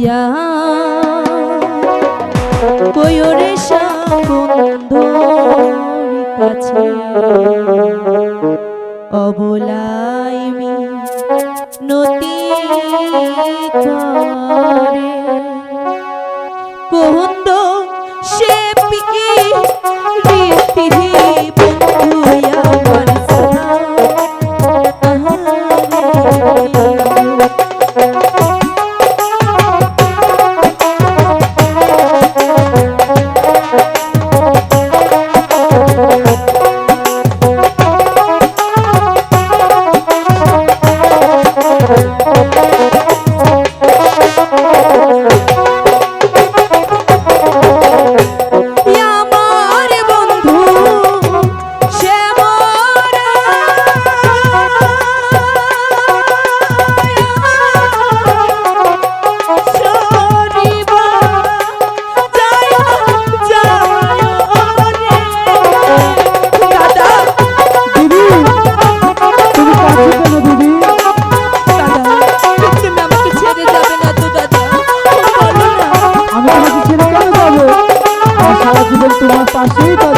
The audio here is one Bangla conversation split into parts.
ইয়া কয়রে বন্ধুর কাছে। অবলাইমি নতি করে কহন্দ সে পিকি রীতি বন্ধু কাশি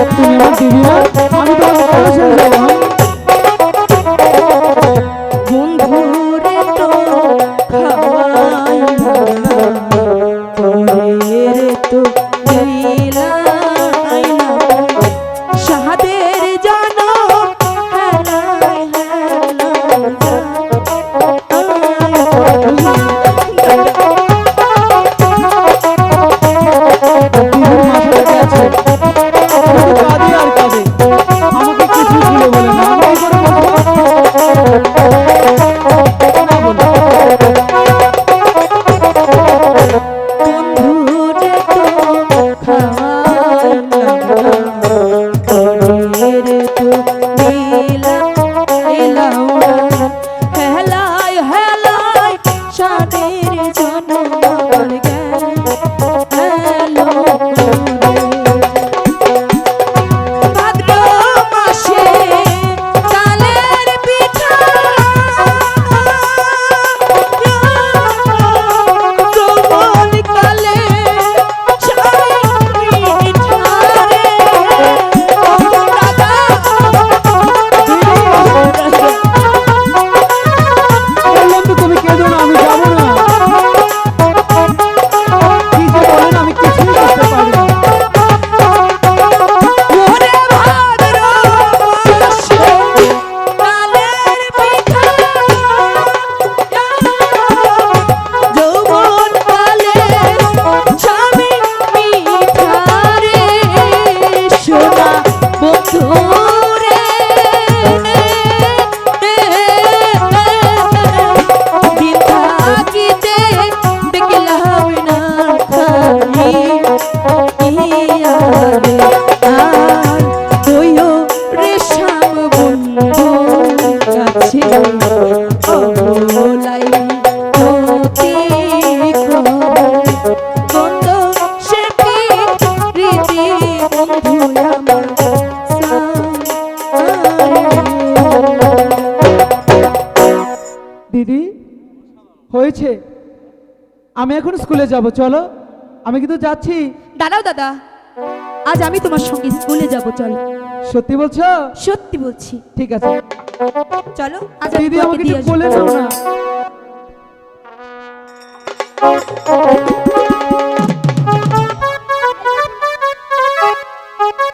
Alhamdulillah 감사합니다. দিদি হয়েছে। আমি এখন স্কুলে যাব চলো। আমি কিন্তু যাচ্ছি। দাঁড়াও দাদা। আজ আমি তোমার সঙ্গে স্কুলে যাব চলো। সত্যি বলছো? সত্যি বলছি। ঠিক আছে। চলো আজ দিদি আমাকে বলে দাও না।